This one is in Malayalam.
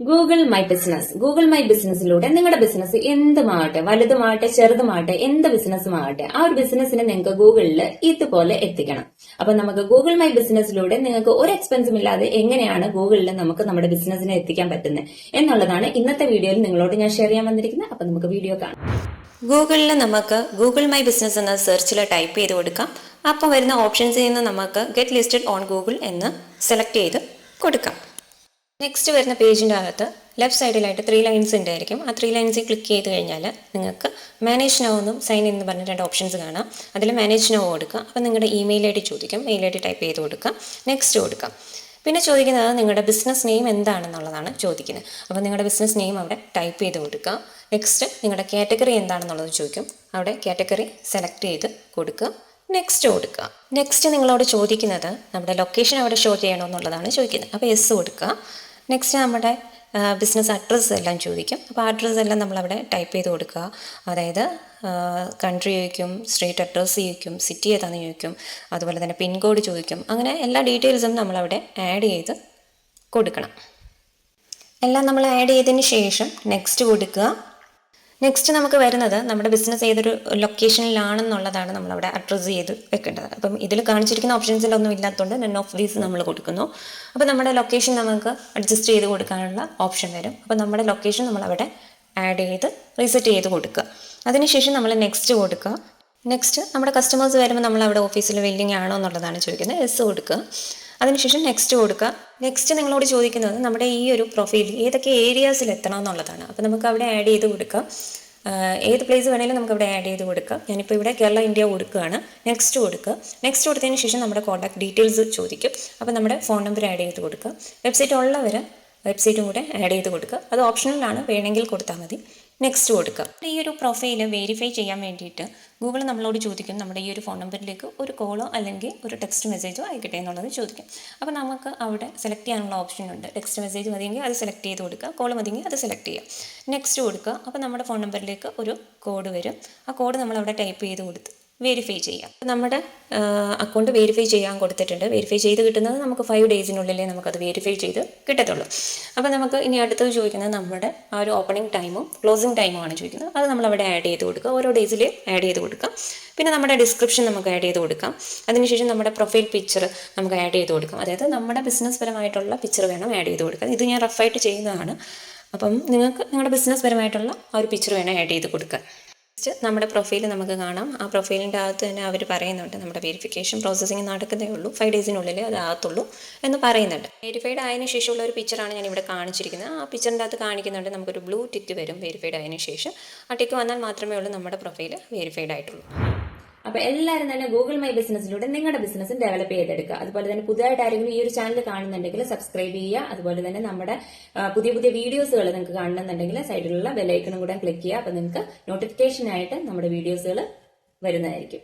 Google my business Google my ബിസിനസ്സിലൂടെ നിങ്ങളുടെ ബിസിനസ് എന്തുമാകട്ടെ വലുതുമാകട്ടെ ചെറുതുമാകട്ടെ എന്ത് ബിസിനസ്സുമാകട്ടെ ആ ഒരു ബിസിനസ്സിനെ നിങ്ങൾക്ക് ഗൂഗിളിൽ ഇതുപോലെ എത്തിക്കണം. അപ്പൊ നമുക്ക് ഗൂഗിൾ മൈ ബിസിനസ്സിലൂടെ നിങ്ങൾക്ക് ഒരു എക്സ്പെൻസും ഇല്ലാതെ എങ്ങനെയാണ് ഗൂഗിളിൽ നമുക്ക് നമ്മുടെ ബിസിനസ്സിനെ എത്തിക്കാൻ പറ്റുന്നത് എന്നുള്ളതാണ് ഇന്നത്തെ വീഡിയോയിൽ നിങ്ങളോട് ഞാൻ ഷെയർ ചെയ്യാൻ വന്നിരിക്കുന്നത് അപ്പൊ നമുക്ക് വീഡിയോ കാണാം. ഗൂഗിളിൽ നമുക്ക് ഗൂഗിൾ മൈ ബിസിനസ് എന്ന സെർച്ചിൽ ടൈപ്പ് ചെയ്ത് കൊടുക്കാം. അപ്പോൾ വരുന്ന ഓപ്ഷൻസിൽ നിന്ന് നമുക്ക് ഗെറ്റ് ലിസ്റ്റഡ് ഓൺ ഗൂഗിൾ എന്ന് സെലക്ട് ചെയ്ത് കൊടുക്കാം. നെക്സ്റ്റ് വരുന്ന പേജിന്റെ അകത്ത് ലെഫ്റ്റ് സൈഡിലായിട്ട് ത്രീ ലൈൻസ് ഉണ്ടായിരിക്കും. ആ ത്രീ ലൈൻസിൽ ക്ലിക്ക് ചെയ്ത് കഴിഞ്ഞാൽ നിങ്ങൾക്ക് മാനേജ് നോ എന്നും സൈൻ എന്ന് പറഞ്ഞ രണ്ട് ഓപ്ഷൻസ് കാണാം. അതിൽ മാനേജ് നോ കൊടുക്കുക. അപ്പോൾ നിങ്ങളുടെ ഇമെയിൽ ഐ ഡി ചോദിക്കും. മെയിൽ ഐ ഡി ടൈപ്പ് ചെയ്ത് കൊടുക്കുക. നെക്സ്റ്റ് കൊടുക്കുക പിന്നെ ചോദിക്കുന്നത് നിങ്ങളുടെ ബിസിനസ് നെയിം എന്താണെന്നുള്ളതാണ് ചോദിക്കുന്നത്. അപ്പോൾ നിങ്ങളുടെ ബിസിനസ് നെയിം അവിടെ ടൈപ്പ് ചെയ്ത് കൊടുക്കുക. നെക്സ്റ്റ് നിങ്ങളുടെ കാറ്റഗറി എന്താണെന്നുള്ളത് ചോദിക്കും. അവിടെ കാറ്റഗറി സെലക്ട് ചെയ്ത് കൊടുക്കുക. നെക്സ്റ്റ് കൊടുക്കുക. നെക്സ്റ്റ് നിങ്ങളോട് ചോദിക്കുന്നത് നമ്മുടെ ലൊക്കേഷൻ അവിടെ ഷോ ചെയ്യണമെന്നുള്ളതാണ് ചോദിക്കുന്നത്. അപ്പോൾ എസ് കൊടുക്കുക. നെക്സ്റ്റ് നമ്മുടെ ബിസിനസ് അഡ്രസ്സ് എല്ലാം ചോദിക്കും. അപ്പോൾ അഡ്രസ്സ് എല്ലാം നമ്മളവിടെ ടൈപ്പ് ചെയ്ത് കൊടുക്കുക. അതായത് കൺട്രി ചോദിക്കും സ്ട്രീറ്റ് അഡ്രസ്സ് ചോദിക്കും സിറ്റി ഏതാണെന്ന് ചോദിക്കും അതുപോലെ തന്നെ പിൻകോഡ് ചോദിക്കും. അങ്ങനെ എല്ലാ ഡീറ്റെയിൽസും നമ്മളവിടെ ആഡ് ചെയ്ത് കൊടുക്കണം. എല്ലാം നമ്മൾ ആഡ് ചെയ്തതിന് ശേഷം നെക്സ്റ്റ് കൊടുക്കുക. നെക്സ്റ്റ് നമുക്ക് വരുന്നത് നമ്മുടെ ബിസിനസ് ഏതൊരു ലൊക്കേഷനിലാണെന്നുള്ളതാണ് നമ്മളവിടെ അഡ്രസ്സ് ചെയ്ത് വെക്കേണ്ടത്. അപ്പം ഇതിൽ കാണിച്ചിരിക്കുന്ന ഓപ്ഷൻസിലൊന്നും ഇല്ലാത്തതുകൊണ്ട് നൺ ഓഫ് ദീസ് നമ്മൾ കൊടുക്കുന്നു. അപ്പോൾ നമ്മുടെ ലൊക്കേഷൻ നമുക്ക് അഡ്ജസ്റ്റ് ചെയ്ത് കൊടുക്കാനുള്ള ഓപ്ഷൻ വരും. അപ്പോൾ നമ്മുടെ ലൊക്കേഷൻ നമ്മളവിടെ ആഡ് ചെയ്ത് റീസെറ്റ് ചെയ്ത് കൊടുക്കുക. അതിനുശേഷം നമ്മൾ നെക്സ്റ്റ് കൊടുക്കുക. നെക്സ്റ്റ് നമ്മുടെ കസ്റ്റമേഴ്സ് വരുമ്പോൾ നമ്മൾ അവിടെ ഓഫീസിൽ വെല്ലിങ് ആണോ എന്നുള്ളതാണ് ചോദിക്കുന്നത്. എസ് കൊടുക്കുക. അതിനുശേഷം നെക്സ്റ്റ് കൊടുക്കുക. നെക്സ്റ്റ് നിങ്ങളോട് ചോദിക്കുന്നത് നമ്മുടെ ഈ ഒരു പ്രൊഫൈൽ ഏതൊക്കെ ഏരിയാസിൽ എത്തണം എന്നുള്ളതാണ്. അപ്പോൾ നമുക്ക് അവിടെ ആഡ് ചെയ്ത് കൊടുക്കാം. ഏത് പ്ലേസ് വേണമെങ്കിലും നമുക്ക് അവിടെ ആഡ് ചെയ്ത് കൊടുക്കാം. ഞാനിപ്പോൾ ഇവിടെ കേരള ഇന്ത്യ കൊടുക്കുകയാണ്. നെക്സ്റ്റ് കൊടുക്കുക. നെക്സ്റ്റ് കൊടുത്തതിന് ശേഷം നമ്മുടെ കോൺടാക്ട് ഡീറ്റെയിൽസ് ചോദിക്കും. അപ്പോൾ നമ്മുടെ ഫോൺ നമ്പർ ആഡ് ചെയ്ത് കൊടുക്കുക. വെബ്സൈറ്റ് ഉള്ളവർ വെബ്സൈറ്റും കൂടെ ആഡ് ചെയ്ത് കൊടുക്കുക. അത് ഓപ്ഷണലാണ് വേണമെങ്കിൽ കൊടുത്താൽ മതി. നെക്സ്റ്റ് കൊടുക്കുക ഈ ഒരു പ്രൊഫൈൽ വെരിഫൈ ചെയ്യാൻ വേണ്ടിയിട്ട് ഗൂഗിൾ നമ്മളോട് ചോദിക്കും നമ്മുടെ ഈ ഒരു ഫോൺ നമ്പറിലേക്ക് ഒരു കോളോ അല്ലെങ്കിൽ ഒരു ടെക്സ്റ്റ് മെസ്സേജോ ആയിക്കട്ടെ എന്നുള്ളത് ചോദിക്കും. അപ്പോൾ നമുക്ക് അവിടെ സെലക്ട് ചെയ്യാനുള്ള ഓപ്ഷൻ ഉണ്ട്. ടെക്സ്റ്റ് മെസ്സേജ് മതിയെങ്കിൽ അത് സെലക്ട് ചെയ്ത് കൊടുക്കുക കോൾ മതിയെങ്കിൽ അത് സെലക്ട് ചെയ്യുക നെക്സ്റ്റ് കൊടുക്കുക അപ്പോൾ നമ്മുടെ ഫോൺ നമ്പറിലേക്ക് ഒരു കോഡ് വരും. ആ കോഡ് നമ്മൾ അവിടെ ടൈപ്പ് ചെയ്ത് കൊടുത്ത് വെരിഫൈ ചെയ്യാം. നമ്മുടെ അക്കൗണ്ട് വെരിഫൈ ചെയ്യാൻ കൊടുത്തിട്ടുണ്ട്. വെരിഫൈ ചെയ്ത് കിട്ടുന്നത് നമുക്ക് ഫൈവ് ഡേയ്സിനുള്ളിലേ നമുക്കത് വെരിഫൈ ചെയ്ത് കിട്ടത്തുള്ളൂ. അപ്പോൾ നമുക്ക് ഇനി അടുത്തത് ചോദിക്കുന്നത് നമ്മുടെ ആ ഒരു ഓപ്പണിംഗ് ടൈമും ക്ലോസിംഗ് ടൈമും ആണ് ചോദിക്കുന്നത്. അത് നമ്മൾ അവിടെ ആഡ് ചെയ്ത് കൊടുക്കുക. ഓരോ ഡേയ്സിൽ ആഡ് ചെയ്ത് കൊടുക്കാം. പിന്നെ നമ്മുടെ ഡിസ്ക്രിപ്ഷൻ നമുക്ക് ആഡ് ചെയ്ത് കൊടുക്കാം. അതിനുശേഷം നമ്മുടെ പ്രൊഫൈൽ പിക്ചർ നമുക്ക് ആഡ് ചെയ്ത് കൊടുക്കാം. അതായത് നമ്മുടെ ബിസിനസ് പരമായിട്ടുള്ള പിക്ചർ വേണം ആഡ് ചെയ്ത് കൊടുക്കാൻ. ഇത് ഞാൻ റഫായിട്ട് ചെയ്യുന്നതാണ്. അപ്പം നിങ്ങൾക്ക് നിങ്ങളുടെ ബിസിനസ് പരമായിട്ടുള്ള ആ ഒരു പിക്ചർ വേണം ആഡ് ചെയ്ത് കൊടുക്കാൻ. നെക്സ്റ്റ് നമ്മുടെ പ്രൊഫൈൽ നമുക്ക് കാണാം. ആ പ്രൊഫൈലിന്റെ അകത്ത് തന്നെ അവർ പറയുന്നുണ്ട് നമ്മുടെ വെരിഫിക്കേഷൻ പ്രോസസ്സിങ് നടക്കുന്നേ ഉള്ളൂ. ഫൈവ് ഡേയ്സിനുള്ളിൽ അത് ആകത്തുള്ളൂ എന്ന് പറയുന്നുണ്ട്. വെരിഫൈഡ് ആയതിനു ശേഷമുള്ള ഒരു പിക്ചറാണ് ഞാൻ ഇവിടെ കാണിച്ചിരിക്കുന്നത്. ആ പിക്ചറിന്റെ അകത്ത് കാണിക്കുന്നുണ്ട് നമുക്കൊരു ബ്ലൂ ടിക്ക് വരും വെരിഫൈഡ് ആയതിനു ശേഷം. ആ ടിക്ക് വന്നാൽ മാത്രമേ ഉള്ളൂ നമ്മുടെ പ്രൊഫൈൽ വെരിഫൈഡ് ആയിട്ടുള്ളൂ. അപ്പൊ എല്ലാവരും തന്നെ ഗൂഗിൾ മൈ ബിസിനസ്സിലൂടെ നിങ്ങളുടെ ബിസിനസ് ഡെവലപ്പ് ചെയ്തെടുക്കുക. അതുപോലെ തന്നെ പുതിയതായിട്ട് ആരെങ്കിലും ഈ ഒരു ചാനൽ കാണുന്നുണ്ടെങ്കിൽ സബ്സ്ക്രൈബ് ചെയ്യുക. അതുപോലെ തന്നെ നമ്മുടെ പുതിയ പുതിയ വീഡിയോസുകൾ നിങ്ങൾക്ക് കാണുന്നുണ്ടെങ്കിൽ സൈഡിലുള്ള ബെലൈക്കണും കൂടെ ക്ലിക്ക് ചെയ്യുക. അപ്പൊ നിങ്ങൾക്ക് നോട്ടിഫിക്കേഷൻ ആയിട്ട് നമ്മുടെ വീഡിയോസുകൾ വരുന്നതായിരിക്കും.